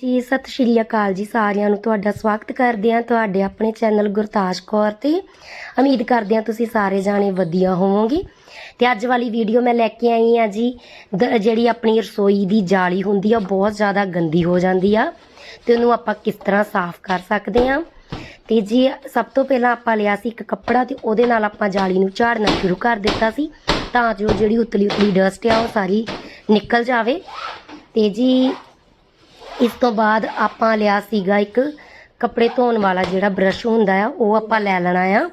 ਜੀ, ਸਤਿ ਸ਼੍ਰੀ ਅਕਾਲ ਜੀ ਸਾਰਿਆਂ ਨੂੰ। ਤੁਹਾਡਾ ਸਵਾਗਤ ਕਰਦੇ ਹਾਂ ਤੁਹਾਡੇ ਆਪਣੇ ਚੈਨਲ ਗੁਰਤਾਜ ਕੌਰ ਤੇ। ਉਮੀਦ ਕਰਦੇ ਹਾਂ ਤੁਸੀਂ ਸਾਰੇ ਜਾਣੇ ਵਧੀਆ ਹੋਵੋਗੇ। ਤੇ ਅੱਜ ਵਾਲੀ ਵੀਡੀਓ ਮੈਂ ਲੈ ਕੇ ਆਈ ਹਾਂ ਜੀ। ਦ- ਜਿਹੜੀ ਆਪਣੀ ਰਸੋਈ ਦੀ ਜਾਲੀ ਹੁੰਦੀ ਆ ਬਹੁਤ ਜ਼ਿਆਦਾ ਗੰਦੀ ਹੋ ਜਾਂਦੀ ਆ। ਤੇ ਉਹਨੂੰ ਆਪਾਂ ਕਿਸ ਤਰ੍ਹਾਂ ਸਾਫ਼ ਕਰ ਸਕਦੇ ਹਾਂ? ਤੇ ਜੀ, ਸਭ ਤੋਂ ਪਹਿਲਾਂ ਆਪਾਂ ਲਿਆ ਸੀ ਇੱਕ ਕੱਪੜਾ ਤੇ ਉਹਦੇ ਨਾਲ ਆਪਾਂ ਜਾਲੀ ਨੂੰ ਝਾੜਨਾ ਸ਼ੁਰੂ ਕਰ ਦਿੱਤਾ ਸੀ। ਤਾਂ ਜੋ ਜਿਹੜੀ ਉਤਲੀ ਉਤਲੀ ਡਸਟ ਆ, ਉਹ ਸਾਰੀ ਨਿਕਲ ਜਾਵੇ। ਤੇ ਜੀ ਇਸ ਤੋਂ ਬਾਅਦ ਆਪਾਂ ਲਿਆ ਸੀਗਾ ਇੱਕ ਕੱਪੜੇ ਧੋਣ ਵਾਲਾ ਜਿਹੜਾ ਬ੍ਰਸ਼ ਹੁੰਦਾ ਆ, ਉਹ ਆਪਾਂ ਲੈ ਲੈਣਾ ਆ।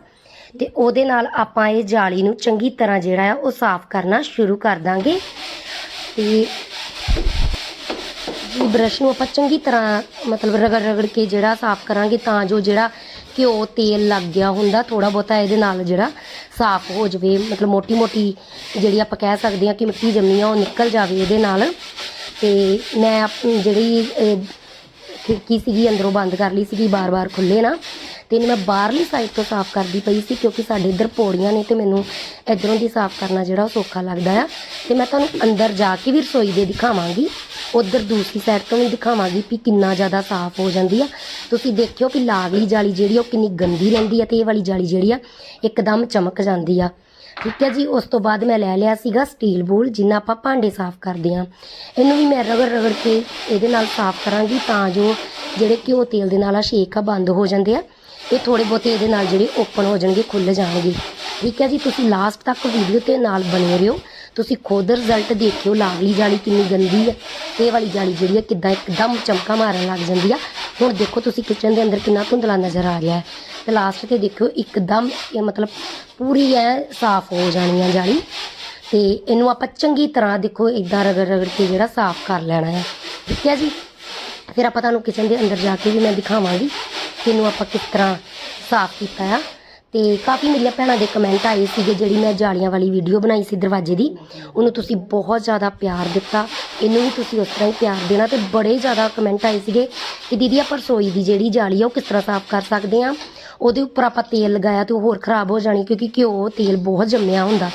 ਤੇ ਉਹਦੇ ਨਾਲ ਆਪਾਂ ਇਹ ਜਾਲੀ ਨੂੰ ਚੰਗੀ ਤਰ੍ਹਾਂ ਜਿਹੜਾ ਆ, ਉਹ ਸਾਫ਼ ਕਰਨਾ ਸ਼ੁਰੂ ਕਰ ਦਾਂਗੇ। ਤੇ ਜੀ ਬ੍ਰਸ਼ ਨੂੰ ਆਪਾਂ ਚੰਗੀ ਤਰ੍ਹਾਂ ਮਤਲਬ ਰਗੜ ਰਗੜ ਕੇ ਜਿਹੜਾ ਸਾਫ਼ ਕਰਾਂਗੇ, ਤਾਂ ਜੋ ਜਿਹੜਾ ਘਿਓ, ਤੇਲ ਲੱਗ ਗਿਆ ਹੁੰਦਾ ਥੋੜਾ ਬਹੁਤਾ ਇਹਦੇ ਨਾਲ ਜਿਹੜਾ ਸਾਫ਼ ਹੋ ਜਵੇ। ਮਤਲਬ ਮੋਟੀ ਮੋਟੀ ਜਿਹੜੀ ਆਪਾਂ ਕਹਿ ਸਕਦੇ ਹਾਂ ਕਿ ਮਿੱਟੀ ਜੰਮੀ ਆ, ਉਹ ਨਿਕਲ ਜਾਵੇ ਇਹਦੇ ਨਾਲ। ਤੇ ਮੈਂ ਆਪਣੀ ਜਿਹੜੀ ਖਿੜਕੀ ਸੀਗੀ, ਅੰਦਰੋਂ ਬੰਦ ਕਰ ਲਈ ਸੀਗੀ, ਬਾਰ-ਬਾਰ ਖੁੱਲੇ ਨਾ। ਤੇ ਇਹਨੂੰ ਮੈਂ ਬਾਹਰਲੀ ਸਾਈਡ ਤੋਂ ਸਾਫ਼ ਕਰਦੀ ਪਈ ਸੀ ਕਿਉਂਕਿ ਸਾਡੇ ਇੱਧਰ ਪੌੜੀਆਂ ਨੇ ਤੇ ਮੈਨੂੰ ਇਧਰੋਂ ਦੀ ਸਾਫ਼ ਕਰਨਾ ਜਿਹੜਾ ਉਹ ਸੌਖਾ ਲੱਗਦਾ ਆ। ਤੇ ਮੈਂ ਤੁਹਾਨੂੰ ਅੰਦਰ ਜਾ ਕੇ ਵੀ ਰਸੋਈ ਦੇ ਦਿਖਾਵਾਂਗੀ। ਉਧਰ ਦੂਸਰੀ ਸਾਈਡ ਤੋਂ ਵੀ ਦਿਖਾਵਾਂਗੀ ਵੀ ਕਿੰਨਾ ਜ਼ਿਆਦਾ ਸਾਫ਼ ਹੋ ਜਾਂਦੀ ਆ। ਤੁਸੀਂ ਦੇਖਿਓ ਕਿ ਲਾਗਲੀ ਜਾਲੀ ਜਿਹੜੀ ਆ, ਉਹ ਕਿੰਨੀ ਗੰਦੀ ਰਹਿੰਦੀ ਆ ਤੇ ਇਹ ਵਾਲੀ ਜਾਲੀ ਜਿਹੜੀ ਆ, ਇੱਕਦਮ ਚਮਕ ਜਾਂਦੀ ਆ। ਠੀਕ ਹੈ ਜੀ, ਉਸ ਤੋਂ ਬਾਅਦ ਮੈਂ ਲੈ ਲਿਆ ਸੀਗਾ ਸਟੀਲ ਬੋਲ ਜਿੰਨਾ ਆਪਾਂ ਭਾਂਡੇ ਸਾਫ਼ ਕਰਦੇ ਹਾਂ। ਇਹਨੂੰ ਵੀ ਮੈਂ ਰਗੜ ਰਗੜ ਕੇ ਇਹਦੇ ਨਾਲ ਸਾਫ਼ ਕਰਾਂਗੀ ਤਾਂ ਜੋ ਜਿਹੜੇ ਘਿਓ ਤੇਲ ਦੇ ਨਾਲ ਆ ਸ਼ੇਕ ਆ ਬੰਦ ਹੋ ਜਾਂਦੇ ਆ, ਇਹ ਥੋੜੇ ਬਹੁਤੇ ਇਹਦੇ ਨਾਲ ਜਿਹੜੇ ਓਪਨ ਹੋ ਜਾਣਗੇ ਖੁੱਲ ਜਾਣਗੇ। ਠੀਕ ਹੈ ਜੀ, ਤੁਸੀਂ ਲਾਸਟ ਤੱਕ ਵੀਡੀਓ ਤੇ ਨਾਲ ਬਣੇ ਰਹੋ। ਤੁਸੀਂ ਖੁਦ ਰਿਜ਼ਲਟ ਦੇਖਿਓ ਲਾਗਲੀ ਜਾਲੀ ਕਿੰਨੀ ਗੰਦੀ ਹੈ ਇਹ ਵਾਲੀ ਜਾਲੀ ਜਿਹੜੀ ਹੈ ਕਿੱਦਾਂ ਇੱਕਦਮ ਚਮਕਾ ਮਾਰਨ ਲੱਗ ਜਾਂਦੀ ਆ। ਹੁਣ ਦੇਖੋ ਤੁਸੀਂ ਕਿਚਨ ਦੇ ਅੰਦਰ ਕਿੰਨਾ ਧੁੰਦਲਾ ਨਜ਼ਰ ਆ ਰਿਹਾ ਹੈ। ਤੇ ਲਾਸਟ ਤੇ ਦੇਖਿਓ ਇੱਕਦਮ ਇਹ ਮਤਲਬ ਪੂਰੀ ਐ ਸਾਫ਼ ਹੋ ਜਾਣੀ ਆ ਜਾਲੀ। ਤੇ ਇਹਨੂੰ ਆਪਾਂ ਚੰਗੀ ਤਰ੍ਹਾਂ ਦੇਖੋ ਇਦਾਂ ਰਗੜ ਰਗੜ ਕੇ ਜਿਹੜਾ ਸਾਫ਼ ਕਰ ਲੈਣਾ ਹੈ। ਠੀਕ ਹੈ ਜੀ? ਫਿਰ ਆਪਾਂ ਤੁਹਾਨੂੰ ਕਿਚਨ ਦੇ ਅੰਦਰ ਜਾ ਕੇ ਵੀ ਮੈਂ ਦਿਖਾਵਾਂਗੀ ਕਿ ਇਹਨੂੰ ਆਪਾਂ ਕਿਸ ਤਰ੍ਹਾਂ ਸਾਫ਼ ਕੀਤਾ ਆ। ਤੇ ਕਾਫੀ ਮੇਰੀਆਂ ਭੈਣਾਂ ਦੇ ਕਮੈਂਟ ਆਏ ਸੀਗੇ ਜਿਹੜੀ ਮੈਂ ਜਾਲੀਆਂ ਵਾਲੀ ਵੀਡੀਓ ਬਣਾਈ ਸੀ ਦਰਵਾਜ਼ੇ ਦੀ। ਉਹਨੂੰ ਤੁਸੀਂ ਬਹੁਤ ਜ਼ਿਆਦਾ ਪਿਆਰ ਦਿੱਤਾ। ਇਹਨੂੰ ਵੀ ਤੁਸੀਂ ਉਸ ਤਰ੍ਹਾਂ ਹੀ ਪਿਆਰ ਦੇਣਾ ਤੇ ਬੜੇ ਜ਼ਿਆਦਾ ਕਮੈਂਟ ਆਏ ਸੀਗੇ ਕਿ ਦੀਦੀ ਆਪਾਂ ਰਸੋਈ ਦੀ ਜਿਹੜੀ ਜਾਲੀ ਆ ਉਹ ਕਿਸ ਤਰ੍ਹਾਂ ਸਾਫ਼ ਕਰ ਸਕਦੇ ਆ। ਉਹਦੇ ਉੱਪਰ ਆਪਾਂ ਤੇਲ ਲਗਾਇਆ ਤੇ ਉਹ ਹੋਰ ਖਰਾਬ ਹੋ ਜਾਣੀ ਕਿਉਂਕਿ ਘਿਓ, ਤੇਲ ਬਹੁਤ ਜੰਮਿਆ ਹੁੰਦਾ।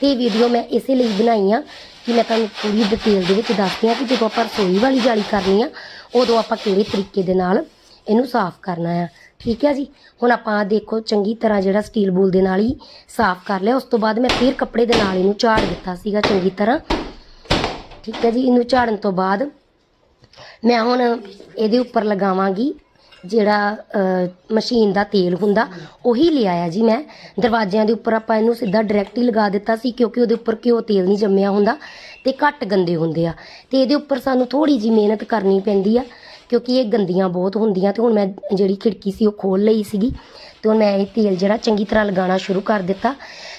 ਤੇ ਇਹ ਵੀਡੀਓ ਮੈਂ ਇਸੇ ਲਈ ਬਣਾਈ ਆ ਕਿ ਮੈਂ ਤੁਹਾਨੂੰ ਪੂਰੀ ਡਿਟੇਲ ਦੇ ਵਿੱਚ ਦੱਸਦੀ ਆ ਕਿ ਜਦੋਂ ਆਪਾਂ ਰਸੋਈ ਵਾਲੀ ਜਾਲੀ ਕਰਨੀ ਆ, ਉਦੋਂ ਆਪਾਂ ਕਿਹੜੇ ਤਰੀਕੇ ਦੇ ਨਾਲ ਇਹਨੂੰ ਸਾਫ਼ ਕਰਨਾ ਆ। ਠੀਕ ਹੈ ਜੀ। ਹੁਣ ਆਪਾਂ ਦੇਖੋ ਚੰਗੀ ਤਰ੍ਹਾਂ ਜਿਹੜਾ ਸਟੀਲ ਬੂਲ ਦੇ ਨਾਲ ਹੀ ਸਾਫ਼ ਕਰ ਲਿਆ। ਉਸ ਤੋਂ ਬਾਅਦ ਮੈਂ ਫਿਰ ਕੱਪੜੇ ਦੇ ਨਾਲ ਇਹਨੂੰ ਝਾੜ ਦਿੱਤਾ ਸੀਗਾ ਚੰਗੀ ਤਰ੍ਹਾਂ। ਠੀਕ ਹੈ ਜੀ, ਇਹਨੂੰ ਝਾੜਨ ਤੋਂ ਬਾਅਦ ਮੈਂ ਹੁਣ ਇਹਦੇ ਉੱਪਰ ਲਗਾਵਾਂਗੀ ਜਿਹੜਾ ਮਸ਼ੀਨ ਦਾ ਤੇਲ ਹੁੰਦਾ, ਉਹੀ ਲਿਆਇਆ ਜੀ ਮੈਂ। ਦਰਵਾਜ਼ਿਆਂ ਦੇ ਉੱਪਰ ਆਪਾਂ ਇਹਨੂੰ ਸਿੱਧਾ ਡਾਇਰੈਕਟ ਹੀ ਲਗਾ ਦਿੱਤਾ ਸੀ, ਕਿਉਂਕਿ ਉਹਦੇ ਉੱਪਰ ਘਿਓ ਤੇਲ ਨਹੀਂ ਜੰਮਿਆ ਹੁੰਦਾ ਤੇ ਘੱਟ ਗੰਦੇ ਹੁੰਦੇ ਆ। ਤੇ ਇਹਦੇ ਉੱਪਰ ਸਾਨੂੰ ਥੋੜੀ ਜੀ ਮਿਹਨਤ ਕਰਨੀ ਪੈਂਦੀ ਆ। ਕਿਉਂਕਿ ਇਹ ਗੰਦੀਆਂ ਬਹੁਤ ਹੁੰਦੀਆਂ ਤੇ ਹੁਣ ਮੈਂ ਜਿਹੜੀ ਖਿੜਕੀ ਸੀ ਉਹ ਖੋਲ ਲਈ ਸੀਗੀ ਤੇ ਹੁਣ ਮੈਂ ਇਹ ਤੇਲ ਜਿਹੜਾ ਚੰਗੀ ਤਰ੍ਹਾਂ ਲਗਾਉਣਾ ਸ਼ੁਰੂ ਕਰ ਦਿੱਤਾ।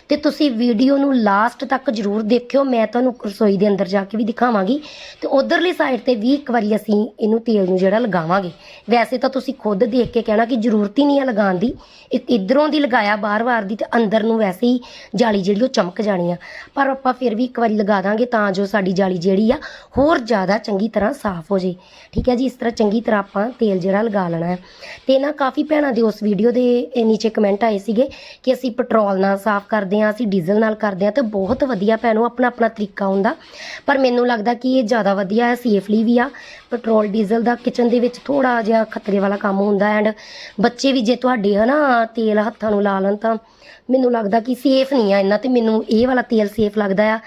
ਤੇ ਤੁਸੀਂ ਵੀਡੀਓ ਨੂੰ ਲਾਸਟ ਤੱਕ ਜਰੂਰ ਦੇਖਿਓ, ਮੈਂ ਤੁਹਾਨੂੰ ਰਸੋਈ ਦੇ ਅੰਦਰ ਜਾ ਕੇ ਵੀ ਦਿਖਾਵਾਂਗੀ ਤੇ ਉਧਰਲੀ ਸਾਈਡ ਤੇ ਵੀ ਇੱਕ ਵਾਰੀ ਅਸੀਂ ਇਹਨੂੰ ਤੇਲ ਨੂੰ ਜਿਹੜਾ ਲਗਾਵਾਂਗੇ। ਵੈਸੇ ਤਾਂ ਤੁਸੀਂ ਖੁਦ ਦੇਖ ਕੇ ਕਹਿਣਾ ਕਿ ਜ਼ਰੂਰਤ ਹੀ ਨਹੀਂ ਆ ਲਗਾਉਣ ਦੀ, ਇ- ਇੱਧਰੋਂ ਦੀ ਲਗਾਇਆ ਬਾਰ-ਬਾਰ ਦੀ ਤੇ ਅੰਦਰ ਨੂੰ ਵੈਸੇ ਹੀ ਜਾਲੀ ਜਿਹੜੀ ਉਹ ਚਮਕ ਜਾਣੀ ਆ। ਪਰ ਆਪਾਂ ਫਿਰ ਵੀ ਇੱਕ ਵਾਰੀ ਲਗਾ ਦਾਂਗੇ ਤਾਂ ਜੋ ਸਾਡੀ ਜਾਲੀ ਜਿਹੜੀ ਆ ਹੋਰ ਜ਼ਿਆਦਾ ਚੰਗੀ ਤਰ੍ਹਾਂ ਸਾਫ਼ ਹੋ ਜੇ। ਠੀਕ ਹੈ ਜੀ, ਇਸ ਤਰ੍ਹਾਂ ਚੰਗੀ ਤਰ੍ਹਾਂ ਆਪਾਂ ਤੇਲ ਜਿਹੜਾ ਲਗਾ ਲੈਣਾ ਹੈ। ਤੇ ਨਾ ਕਾਫੀ ਭੈਣਾਂ ਦੇ ਉਸ ਵੀਡੀਓ ਦੇ ਨੀਚੇ ਕਮੈਂਟ ਆਏ ਸੀਗੇ ਕਿ ਅਸੀਂ ਪੈਟਰੋਲ ਨਾਲ ਸਾਫ਼ ਕਰਦੇ ਹਾਂ ਅਸੀਂ ਡੀਜ਼ਲ ਨਾਲ ਕਰਦੇ ਹਾਂ ਤੇ ਬਹੁਤ ਵਧੀਆ ਭੈਣੋ ਆਪਣਾ ਆਪਣਾ ਤਰੀਕਾ ਹੁੰਦਾ। ਪਰ ਮੈਨੂੰ ਲੱਗਦਾ ਕਿ ਇਹ ਜ਼ਿਆਦਾ ਵਧੀਆ ਹੈ ਸੇਫਲੀ ਵੀ ਆ। ਪੈਟਰੋਲ, ਡੀਜ਼ਲ ਦਾ ਕਿਚਨ ਦੇ ਵਿੱਚ ਥੋੜਾ ਜਿਹਾ ਖਤਰੇ ਵਾਲਾ ਕੰਮ ਹੁੰਦਾ ਐਂਡ ਬੱਚੇ ਵੀ ਜੇ ਤੁਹਾਡੇ ਹਨਾ ਤੇਲ ਹੱਥਾਂ ਨੂੰ ਲਾ ਲੈਣ ਤਾਂ ਮੈਨੂੰ ਲੱਗਦਾ ਕਿ ਸੇਫ ਨਹੀਂ ਆ ਇਹਨਾਂ ਤੇ ਮੈਨੂੰ ਇਹ ਵਾਲਾ ਤੇਲ ਸੇਫ ਲੱਗਦਾ ਆ।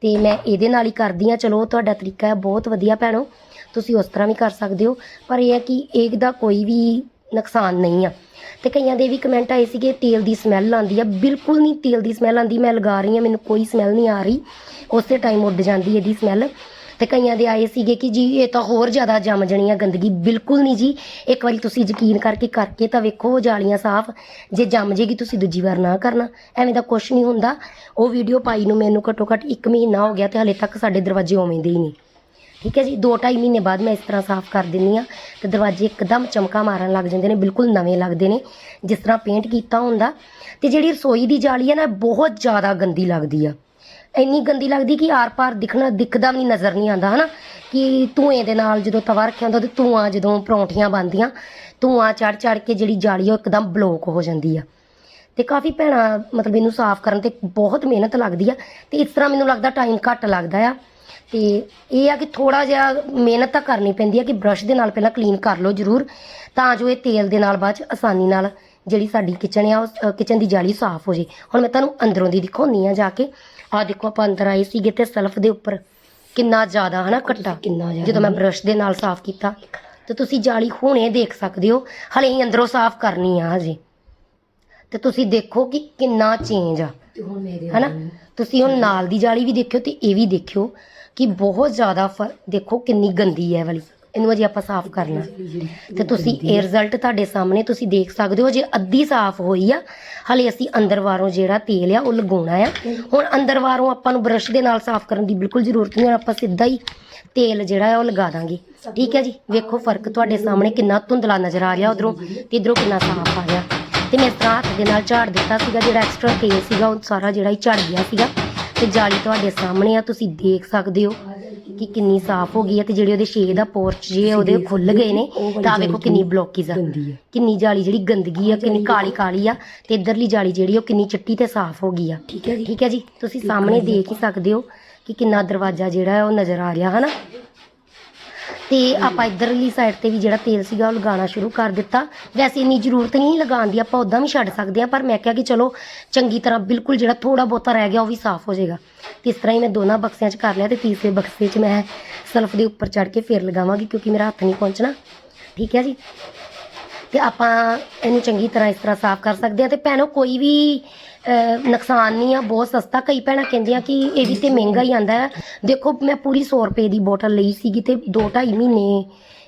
ਤੇ ਮੈਂ ਇਹਦੇ ਨਾਲ ਹੀ ਕਰਦੀ ਆ ਚਲੋ ਤੁਹਾਡਾ ਤਰੀਕਾ ਹੈ, ਬਹੁਤ ਵਧੀਆ ਭੈਣੋ। ਤੁਸੀਂ ਉਸ ਤਰ੍ਹਾਂ ਵੀ ਕਰ ਸਕਦੇ ਹੋ। ਪਰ ਇਹ ਹੈ ਕਿ ਇਹਦਾ ਕੋਈ ਵੀ ਨੁਕਸਾਨ ਨਹੀਂ ਆ। ਤੇ ਕਈਆਂ ਦੇ ਵੀ ਕਮੈਂਟ ਆਏ ਸੀਗੇ, ਤੇਲ ਦੀ ਸਮੈਲ ਆਉਂਦੀ ਆ। ਬਿਲਕੁਲ ਨਹੀਂ ਤੇਲ ਦੀ ਸਮੈਲ ਆਉਂਦੀ, ਮੈਂ ਲਗਾ ਰਹੀ ਹਾਂ, ਮੈਨੂੰ ਕੋਈ ਸਮੈਲ ਨਹੀਂ ਆ ਰਹੀ। ਉਸੇ ਟਾਈਮ ਉੱਡ ਜਾਂਦੀ ਇਹਦੀ ਸਮੈਲ ਤੇ ਕਈਆਂ ਦੇ ਆਏ ਸੀਗੇ ਕਿ ਜੀ, ਇਹ ਤਾਂ ਹੋਰ ਜ਼ਿਆਦਾ ਜੰਮ ਜਣੀ ਆ ਗੰਦਗੀ। ਬਿਲਕੁਲ ਨਹੀਂ ਜੀ। ਇੱਕ ਵਾਰੀ ਤੁਸੀਂ ਯਕੀਨ ਕਰਕੇ ਕਰਕੇ ਤਾਂ ਵੇਖੋ ਜਾਲੀਆਂ ਸਾਫ਼। ਜੇ ਜੰਮ ਜੇਗੀ, ਤੁਸੀਂ ਦੂਜੀ ਵਾਰ ਨਾ ਕਰਨਾ। ਐਵੇਂ ਦਾ ਕੁਝ ਨਹੀਂ ਹੁੰਦਾ। ਉਹ ਵੀਡੀਓ ਪਾਈ ਨੂੰ ਮੈਨੂੰ ਘੱਟੋ ਘੱਟ 1 ਮਹੀਨਾ ਹੋ ਗਿਆ ਤੇ ਹਲੇ ਤੱਕ ਸਾਡੇ ਦਰਵਾਜ਼ੇ ਉਵੇਂ ਦੇ ਹੀ ਨਹੀਂ। ਠੀਕ ਹੈ ਜੀ? 2.5 ਮਹੀਨੇ ਬਾਅਦ ਮੈਂ ਇਸ ਤਰ੍ਹਾਂ ਸਾਫ਼ ਕਰ ਦਿੰਨੀ ਆ ਤੇ ਦਰਵਾਜ਼ੇ ਇੱਕਦਮ ਚਮਕਾ ਮਾਰਨ ਲੱਗ ਜਾਂਦੇ ਨੇ, ਬਿਲਕੁਲ ਨਵੇਂ ਲੱਗਦੇ ਨੇ, ਜਿਸ ਤਰ੍ਹਾਂ ਪੇਂਟ ਕੀਤਾ ਹੁੰਦਾ। ਤੇ ਜਿਹੜੀ ਰਸੋਈ ਦੀ ਜਾਲੀ ਹੈ ਨਾ ਬਹੁਤ ਜ਼ਿਆਦਾ ਗੰਦੀ ਲੱਗਦੀ ਆ। ਇੰਨੀ ਗੰਦੀ ਲੱਗਦੀ ਕਿ ਆਰ-ਪਾਰ ਦਿਖਣਾ, ਦਿਖਦਾ ਵੀ ਨਹੀਂ ਨਜ਼ਰ ਨਹੀਂ ਆਉਂਦਾ, ਹਨਾ? ਕਿ ਧੂਏ ਦੇ ਨਾਲ ਜਦੋਂ ਤਵਾ ਰੱਖਿਆ ਹੁੰਦਾ, ਤੇ ਧੂਆਂ ਜਦੋਂ ਪਰੌਂਠੀਆਂ ਬਣਦੀਆਂ, ਧੂਆਂ ਚੜ ਚੜ ਕੇ ਜਿਹੜੀ ਜਾਲੀ ਆ, ਉਹ ਇੱਕਦਮ ਬਲੋਕ ਹੋ ਜਾਂਦੀ ਆ। ਤੇ ਕਾਫੀ ਭੈਣਾਂ ਮਤਲਬ ਇਹਨੂੰ ਸਾਫ਼ ਕਰਨ ਤੇ ਬਹੁਤ ਮਿਹਨਤ ਲੱਗਦੀ ਆ, ਤੇ ਇਸ ਤਰ੍ਹਾਂ ਮੈਨੂੰ ਲੱਗਦਾ ਟਾਈਮ ਘੱਟ ਲੱਗਦਾ ਆ। ਤੇ ਇਹ ਆ ਕਿ ਥੋੜਾ ਜਿਹਾ ਮਿਹਨਤ ਤਾਂ ਕਰਨੀ ਪੈਂਦੀ ਆ ਕਿ ਬ੍ਰਸ਼ ਦੇ ਨਾਲ ਪਹਿਲਾਂ ਕਲੀਨ ਕਰ ਲਓ ਜ਼ਰੂਰ ਤਾਂ ਜੋ ਇਹ ਤੇਲ ਦੇ ਨਾਲ ਬਾਅਦ ਚ ਆਸਾਨੀ ਨਾਲ ਜਿਹੜੀ ਸਾਡੀ ਕਿਚਨ ਆ ਉਹ ਕਿਚਨ ਦੀ ਜਾਲੀ ਸਾਫ਼ ਹੋ ਜੇ। ਹੁਣ ਮੈਂ ਤੁਹਾਨੂੰ ਅੰਦਰੋਂ ਦੀ ਦਿਖਾਉਣੀ ਆ ਜਾ ਕੇ। ਆ ਦੇਖੋ ਆਪਾਂ ਅੰਦਰ ਆਏ ਸੀਗੇ ਤੇ ਸਲਫ ਦੇ ਉੱਪਰ ਕਿੰਨਾ ਜ਼ਿਆਦਾ ਹਨਾ ਕੱਟਾ ਕਿੰਨਾ ਜ਼ਿਆਦਾ। ਜਦੋਂ ਮੈਂ ਬ੍ਰਸ਼ ਦੇ ਨਾਲ ਸਾਫ਼ ਕੀਤਾ ਤੇ ਤੁਸੀਂ ਜਾਲੀ ਹੁਣੇ ਦੇਖ ਸਕਦੇ ਹੋ। ਹਲੇ ਹੀ ਅੰਦਰੋਂ ਸਾਫ਼ ਕਰਨੀ ਆ ਹਜੇ। ਤੇ ਤੁਸੀਂ ਦੇਖੋ ਕਿ ਕਿੰਨਾ ਚੇਂਜ ਆ। ਤੇ ਹੁਣ ਮੇਰੇ ਹਨਾ? ਤੁਸੀਂ ਹੁਣ ਨਾਲ ਦੀ ਜਾਲੀ ਵੀ ਦੇਖਿਓ ਤੇ ਇਹ ਵੀ ਦੇਖਿਓ ਕਿ ਬਹੁਤ ਜ਼ਿਆਦਾ ਫਰ- ਦੇਖੋ ਕਿੰਨੀ ਗੰਦੀ ਹੈ ਵਾਲੀ। ਇਹਨੂੰ ਅਜੇ ਆਪਾਂ ਸਾਫ਼ ਕਰਨਾ। ਤੇ ਤੁਸੀਂ ਇਹ ਰਿਜ਼ਲਟ ਤੁਹਾਡੇ ਸਾਹਮਣੇ ਤੁਸੀਂ ਦੇਖ ਸਕਦੇ ਹੋ ਜੇ ਅੱਧੀ ਸਾਫ਼ ਹੋਈ ਆ ਹਲੇ ਅਸੀਂ ਅੰਦਰ ਬਾਹਰੋਂ ਜਿਹੜਾ ਤੇਲ ਆ ਉਹ ਲਗਾਉਣਾ ਆ। ਹੁਣ ਅੰਦਰ ਬਾਹਰੋਂ ਆਪਾਂ ਨੂੰ ਬ੍ਰਸ਼ ਦੇ ਨਾਲ ਸਾਫ਼ ਕਰਨ ਦੀ ਬਿਲਕੁਲ ਜ਼ਰੂਰਤ ਨਹੀਂ ਹੁਣ ਆਪਾਂ ਸਿੱਧਾ ਹੀ ਤੇਲ ਜਿਹੜਾ ਆ ਉਹ ਲਗਾ ਦਾਂਗੇ। ਠੀਕ ਹੈ ਜੀ? ਵੇਖੋ ਫ਼ਰਕ ਤੁਹਾਡੇ ਸਾਹਮਣੇ ਕਿੰਨਾ ਧੁੰਦਲਾ ਨਜ਼ਰ ਆ ਰਿਹਾ ਉਧਰੋਂ ਤੇ ਇਧਰੋਂ ਕਿੰਨਾ ਸਾਫ਼ ਆ ਰਿਹਾ। ਤੇ ਮੈਂ ਇਸ ਤਰ੍ਹਾਂ ਹੱਥ ਦੇ ਨਾਲ ਝਾੜ ਦਿੱਤਾ ਸੀਗਾ ਜਿਹੜਾ ਐਕਸਟਰਾ ਤੇਲ ਸੀਗਾ ਉਹ ਸਾਰਾ ਜਿਹੜਾ ਹੀ ਝੜ ਗਿਆ ਸੀਗਾ। ਤੇ ਜਾਲੀ ਤੁਹਾਡੇ ਸਾਹਮਣੇ ਆ ਤੁਸੀਂ ਦੇਖ ਸਕਦੇ ਹੋ ਕਿ ਕਿੰਨੀ ਸਾਫ਼ ਹੋ ਗਈ ਹੈ ਤੇ ਜਿਹੜੇ ਉਹਦੇ ਛੇ ਦਾ ਪੋਰਚ ਜੇ ਉਹਦੇ ਖੁੱਲ ਗਏ ਨੇ। ਤਾਂ ਵੇਖੋ ਕਿੰਨੀ ਬਲੋਕੀਜ਼ ਆ। ਹੈ ਕਿੰਨੀ ਜਾਲੀ ਜਿਹੜੀ ਗੰਦਗੀ ਆ ਕਿੰਨੀ ਕਾਲੀ ਕਾਲੀ ਆ ਤੇ ਇਧਰਲੀ ਜਾਲੀ ਜਿਹੜੀ ਉਹ ਕਿੰਨੀ ਚਿੱਟੀ ਤੇ ਸਾਫ਼ ਹੋ ਗਈ ਆ। ਠੀਕ ਹੈ ਜੀ। ਠੀਕ ਹੈ ਜੀ। ਤੁਸੀਂ ਸਾਹਮਣੇ ਦੇਖ ਹੀ ਸਕਦੇ ਹੋ ਕਿ ਕਿੰਨਾ ਦਰਵਾਜ਼ਾ ਜਿਹੜਾ ਹੈ ਉਹ ਨਜ਼ਰ ਆ ਰਿਹਾ ਹਨਾ? ਤੇ ਆਪਾਂ ਇਧਰਲੀ ਸਾਈਡ ਤੇ ਵੀ ਜਿਹੜਾ ਤੇਲ ਸੀਗਾ ਉਹ ਲਗਾਉਣਾ ਸ਼ੁਰੂ ਕਰ ਦਿੱਤਾ। ਵੈਸੇ ਇੰਨੀ ਜ਼ਰੂਰਤ ਨਹੀਂ ਲਗਾਉਣ ਦੀ, ਆਪਾਂ ਉਦਾਂ ਵੀ ਛੱਡ ਸਕਦੇ ਹਾਂ, ਪਰ ਮੈਂ ਕਿਹਾ ਕਿ ਚਲੋ ਚੰਗੀ ਤਰ੍ਹਾਂ ਬਿਲਕੁਲ ਜਿਹੜਾ ਥੋੜਾ ਬਹੁਤਾ ਰਹਿ ਗਿਆ ਉਹ ਵੀ ਸਾਫ਼ ਹੋ ਜਾਏਗਾ। ਤੇ ਇਸ ਤਰ੍ਹਾਂ ਹੀ ਮੈਂ ਦੋਨਾਂ ਬਕਸਿਆਂ 'ਚ ਕਰ ਲਿਆ ਤੇ ਤੀਸਰੇ ਬਕਸੇ 'ਚ ਮੈਂ ਸਲਫ ਦੇ ਉੱਪਰ ਚੜ ਕੇ ਫੇਰ ਲਗਾਵਾਂਗੀ ਕਿਉਂਕਿ ਮੇਰਾ ਹੱਥ ਨਹੀਂ ਪਹੁੰਚਣਾ। ਠੀਕ ਹੈ ਜੀ? ਤੇ ਆਪਾਂ ਇਹਨੂੰ ਚੰਗੀ ਤਰ੍ਹਾਂ ਇਸ ਤਰ੍ਹਾਂ ਸਾਫ਼ ਕਰ ਸਕਦੇ ਹਾਂ ਤੇ ਭੈਣੋ ਕੋਈ ਵੀ ਨੁਕਸਾਨ ਨਹੀਂ ਆ ਬਹੁਤ ਸਸਤਾ। ਕਈ ਭੈਣਾਂ ਕਹਿੰਦੀਆਂ ਕਿ ਇਹ ਵੀ ਤੇ ਮਹਿੰਗਾ ਹੀ ਆਂਦਾ ਦੇਖੋ ਮੈਂ ਪੂਰੀ 100 ਰੁਪਏ ਦੀ ਬੋਟਲ ਲਈ ਸੀਗੀ ਤੇ 2.5 ਮਹੀਨੇ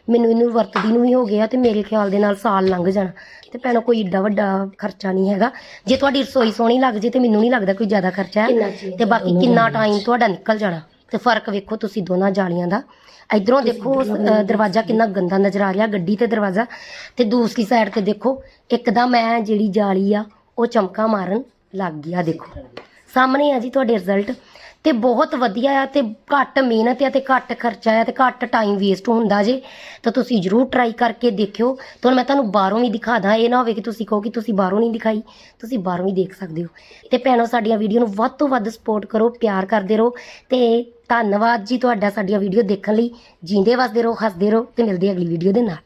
ਮੈਨੂੰ ਇਹਨੂੰ ਵਰਤਦੀ ਨੂੰ ਵੀ ਹੋ ਗਿਆ ਤੇ ਮੇਰੇ ਖਿਆਲ ਦੇ ਨਾਲ ਸਾਲ ਲੰਘ ਜਾਣਾ। ਤੇ ਭੈਣੋ ਕੋਈ ਏਡਾ ਵੱਡਾ ਖਰਚਾ ਨਹੀਂ ਹੈਗਾ। ਜੇ ਤੁਹਾਡੀ ਰਸੋਈ ਸੋਹਣੀ ਲੱਗ ਜੇ ਤੇ ਮੈਨੂੰ ਨਹੀਂ ਲੱਗਦਾ ਕੋਈ ਜ਼ਿਆਦਾ ਖਰਚਾ ਹੈ। ਤੇ ਬਾਕੀ ਕਿੰਨਾ ਟਾਈਮ ਤੁਹਾਡਾ ਨਿਕਲ ਜਾਣਾ। ਤੇ ਫ਼ਰਕ ਵੇਖੋ ਤੁਸੀਂ ਦੋਨਾਂ ਜਾਲੀਆਂ ਦਾ। ਇਧਰੋਂ ਦੇਖੋ ਦਰਵਾਜ਼ਾ ਕਿੰਨਾ ਗੰਦਾ ਨਜ਼ਰ ਆ ਰਿਹਾ ਗੱਡੀ ਤੇ ਦਰਵਾਜ਼ਾ। ਤੇ ਦੂਸਰੀ ਸਾਈਡ ਤੇ ਦੇਖੋ ਇੱਕਦਮ ਮੈਂ ਜਿਹੜੀ ਜਾਲੀ ਆ ਉਹ ਚਮਕਾ ਮਾਰਨ ਲੱਗ ਗਿਆ ਦੇਖੋ। ਸਾਹਮਣੇ ਆ ਜੀ ਤੁਹਾਡੇ ਰਿਜ਼ਲਟ ਤੇ ਬਹੁਤ ਵਧੀਆ ਆ ਤੇ ਘੱਟ ਮਿਹਨਤ ਆ ਤੇ ਘੱਟ ਖਰਚਾ ਆ ਤੇ ਘੱਟ ਟਾਈਮ ਵੇਸਟ ਹੁੰਦਾ ਜੇ। ਤਾਂ ਤੁਸੀਂ ਜਰੂਰ ਟਰਾਈ ਕਰਕੇ ਦੇਖਿਓ। ਤਾਂ ਹੁਣ ਮੈਂ ਤੁਹਾਨੂੰ ਬਾਹਰੋਂ ਵੀ ਦਿਖਾ ਦਾਂ। ਇਹ ਨਾ ਹੋਵੇ ਕਿ ਤੁਸੀਂ ਕਹੋ ਕਿ ਤੁਸੀਂ ਬਾਹਰੋਂ ਨਹੀਂ ਦਿਖਾਈ। ਤੁਸੀਂ ਬਾਹਰੋਂ ਵੀ ਦੇਖ ਸਕਦੇ ਹੋ। ਤੇ ਭੈਣੋ, ਸਾਡੀਆਂ ਵੀਡੀਓ ਨੂੰ ਵੱਧ ਤੋਂ ਵੱਧ ਸਪੋਰਟ ਕਰੋ, ਪਿਆਰ ਕਰਦੇ ਰਹੋ। ਤੇ ਧੰਨਵਾਦ ਜੀ ਤੁਹਾਡਾ ਸਾਡੀਆਂ ਵੀਡੀਓ ਦੇਖਣ ਲਈ। ਜੀਂਦੇ ਵਸਦੇ ਰਹੋ, ਹੱਸਦੇ ਰਹੋ ਤੇ ਮਿਲਦੇ ਅਗਲੀ ਵੀਡੀਓ ਦੇ ਨਾਲ।